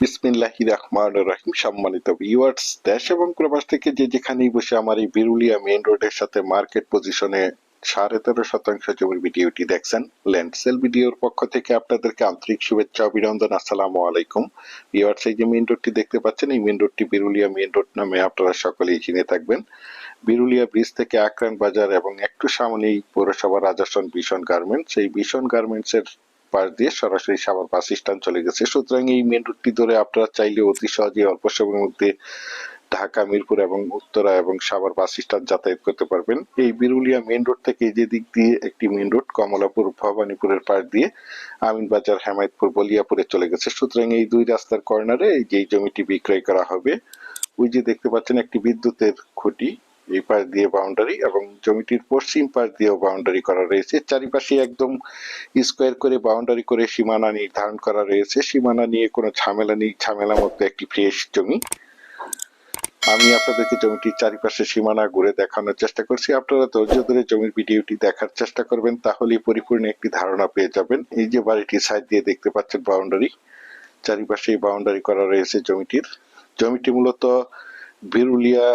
বিসমিল্লাহি রহমান রহিম। সম্মানিত ভিউয়ার্স দেশ এবং প্রবাস থেকে যে যেখানেই বসে আমার এই বিরুলিয়া মেইন রোডের সাথে মার্কেট পজিশনে সাড়ে তেরো শতাংশ জমির ভিডিওটি দেখছেন ল্যান্ড সেল ভিডিওর পক্ষ থেকে আপনাদেরকে আন্তরিক শুভেচ্ছা, অভিনন্দন, আসসালামু আলাইকুম। ভিউয়ার্স এই যে মেইন রোডটি দেখতে পাচ্ছেন, এই মেইন রোডটি বিরুলিয়া মেইন রোড নামে আপনারা সকলেই চিনে থাকবেন। বিরুলিয়া ব্রিজ থেকে আকরান বাজার এবং একটু সামনেই পৌরসভা রাজাসন ভীষণ গার্মেন্টস এই ভীষণ গার্মেন্টস এর পাশ দিয়ে সরাসরি সাভার বাস স্ট্যান্ড চলে গেছে। সুতরাং এই মেন রুটটি ধরে আপনারা চাইলে অতি সহজে অল্প সময়ের মধ্যে ঢাকা, মিরপুর এবং উত্তরা এবং সাভার বাস স্ট্যান্ড যাতায়াত করতে পারবেন। এই বিরুলিয়া মেন রোড থেকে যে দিক দিয়ে একটি মেন রোড কমলাপুর, ভবানীপুরের পাশ দিয়ে আমিনবাজার হেমায়তপুর, বলিয়াপুরে চলে গেছে। সুতরাং এই দুই রাস্তার কর্নারে এই যে জমিটি বিক্রয় করা হবে, ওই যে দেখতে পাচ্ছেন একটি বিদ্যুতের খুঁটি। এই পাশ দিয়ে বাউন্ডারি এবং জমিটির পশ্চিম পাশ দিয়েও বাউন্ডারি করা রয়েছে। চারিপাশে একদম স্কোয়ার করে বাউন্ডারি করে সীমানা নির্ধারণ করা রয়েছে। সীমানা নিয়ে কোনো ঝামেলা নেই ঝামেলা মতো একটি ফ্রেশ জমি। আমি আপনাদেরকে জমিটির চারিপাশে সীমানা ঘুরে দেখানোর চেষ্টা করছি। আপনারা ধৈর্য ধরে জমির ভিডিওটি দেখার চেষ্টা করবেন, তাহলেই পরিপূর্ণ একটি ধারণা পেয়ে যাবেন। এই যে বাড়িটির সাইড দিয়ে দেখতে পাচ্ছেন বাউন্ডারি চারিপাশে বাউন্ডারি করা রয়েছে জমিটির। জমিটি মূলত বিরুলিয়া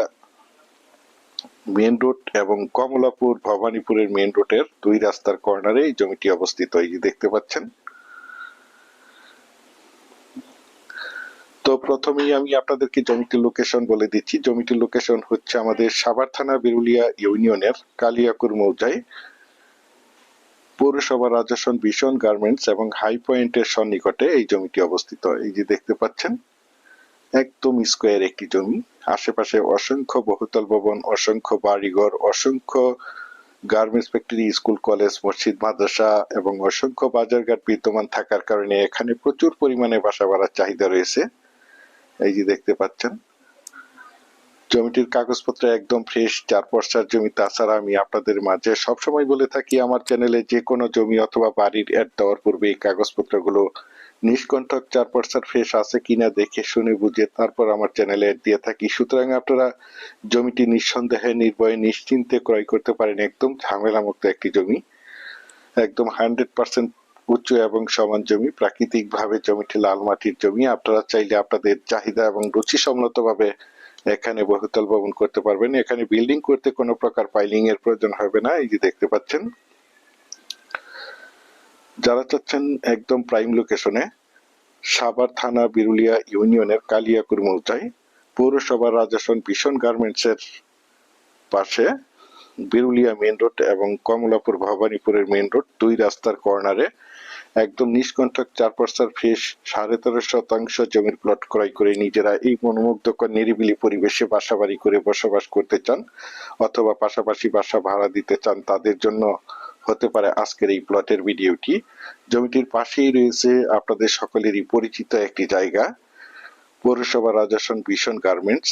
মেন রোড এবং কমলাপুর ভবানীপুরের মেন রোডের দুই রাস্তার কর্নারে এই জমিটি অবস্থিত, এই যে দেখতে পাচ্ছেন। তো প্রথমেই আমি আপনাদেরকে জমিটির লোকেশন বলে দিচ্ছি। জমিটির লোকেশন হচ্ছে আমাদের সাভার থানা বিরুলিয়া ইউনিয়নের কালিয়াকুর মৌজায়। পৌরসভা রাজস্বন ভীষণ গার্মেন্টস এবং হাই পয়েন্টের সন্নিকটে এই জমিটি অবস্থিত, এই যে দেখতে পাচ্ছেন। একদম স্কোয়ার একটি জমি। আশেপাশে অসংখ্য বহুতল ভবন, অসংখ্য বাড়িঘর, অসংখ্য গার্মেন্টস ফ্যাক্টরি, স্কুল, কলেজ, মসজিদ, মাদ্রাসা এবং অসংখ্য বাজারঘাট বিদ্যমান থাকার কারণে এখানে প্রচুর পরিমাণে বাসা বাড়ার চাহিদা রয়েছে। এই যে দেখতে পাচ্ছেন জমিটির কাগজপত্র একদম ফ্রেশ চার পর্সার জমি, তাছাড়া আমি আপনাদের মাঝে সবসময় বলে থাকি, আমার চ্যানেলে যে কোনো জমি অথবা বাড়ির অ্যাড দেওয়ার পূর্বে এই কাগজপত্রগুলো নিষ্কণ্ঠক চার পার্সেন্ট ফ্রেশ আছে কিনা দেখে শুনে বুঝে তারপর আমার চ্যানেলে অ্যাড দিয়ে থাকি। সুতরাং আপনারা জমিটি নিঃসন্দেহে, নির্ভয়ে, নিশ্চিন্তে ক্রয় করতে পারেন। একদম ঝামেলা মুক্ত একটি জমি। একদম হান্ড্রেড পার্সেন্ট উচ্চ এবং সমান জমি। প্রাকৃতিক ভাবে জমিটি লাল মাটির জমি। আপনারা চাইলে আপনাদের চাহিদা এবং রুচি সম্মত ভাবে এখানে বহুতল ভবন করতে পারবেন। এখানে বিল্ডিং করতে কোনো প্রকার পাইলিং এর প্রয়োজন হবে না। এই যে দেখতে পাচ্ছেন। যারা চাচ্ছেন একদম প্রাইম লোকেশনে সাভার থানা বিরুলিয়া ইউনিয়নের কালিয়াকুর মৌজায় পৌরসভার রাজাসন ভীষণ গার্মেন্টসের পাশে বিরুলিয়া মেন রোড এবং কমলাপুর ভবানীপুরের মেন রোড দুই রাস্তার কর্নারে একদম নিষ্কণ্ঠক চার পার্সার ফ্রেশ সাড়ে তেরো শতাংশ জমির প্লট ক্রয় করে নিজেরা এই মনোমুগ্ধকর নিরিবিলি পরিবেশে বাসা বাড়ি করে বসবাস করতে চান অথবা পাশাপাশি বাসা ভাড়া দিতে চান তাদের জন্য হতে পারে আজকের এই প্লটের ভিডিওটি। জমিটির পাশেই রয়েছে আপনাদের সকলেরই পরিচিত একটি জায়গা পৌরসভা রাজাসন ভীষণ গার্মেন্টস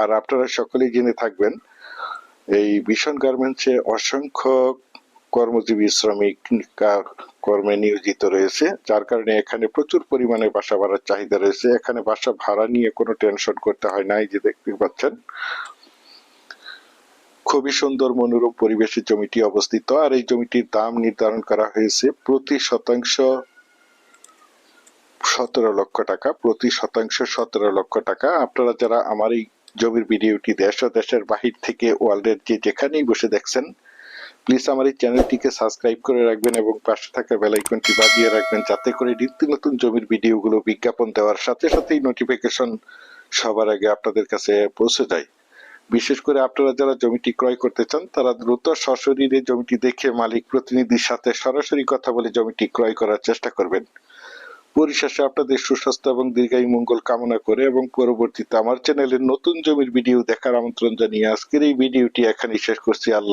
আর আপনারা সকলেই জেনে থাকবেন, এই ভীষণ গার্মেন্টসে অসংখ্য কর্মজীবী, শ্রমিক কর্মে নিয়োজিত রয়েছে, যার কারণে এখানে প্রচুর পরিমাণে বাসা ভাড়ার চাহিদা রয়েছে। এখানে বাসা ভাড়া নিয়ে কোনো টেনশন করতে হয় না, এই যে দেখতে পাচ্ছেন। খুবই সুন্দর মনোরম পরিবেশে জমিটি অবস্থিত, আর এই জমিটির দাম নির্ধারণ করা হয়েছে প্রতি শতাংশ সতেরো লক্ষ টাকা, প্রতি শতাংশ সতেরো লক্ষ টাকা। আপনারা যারা আমার এই জমির ভিডিওটি দেশ ও দেশের বাহির থেকে ওয়ার্ল্ডের যে যেখানেই বসে দেখছেন প্লিজ আমার এই চ্যানেলটিকে সাবস্ক্রাইব করে রাখবেন এবং পাশে থাকা বেল আইকনটি বাজিয়ে রাখবেন যাতে করে নিত্য নতুন জমির ভিডিওগুলো বিজ্ঞাপন দেওয়ার সাথে সাথেই নোটিফিকেশন সবার আগে আপনাদের কাছে পৌঁছে যায়। বিশেষ করে আপনারা যারা জমিটি ক্রয় করতে চান, তারা দ্রুত সশরীরে জমিটি দেখে মালিক প্রতিনিধির সাথে সরাসরি কথা বলে জমিটি ক্রয় করার চেষ্টা করবেন। পরিশেষে আপনাদের সুস্বাস্থ্য এবং দীর্ঘায়ু মঙ্গল কামনা করে এবং পরবর্তীতে আমার চ্যানেলের নতুন জমির ভিডিও দেখার আমন্ত্রণ জানিয়ে আজকের এই ভিডিওটি এখানেই শেষ করছি। আল্লাহ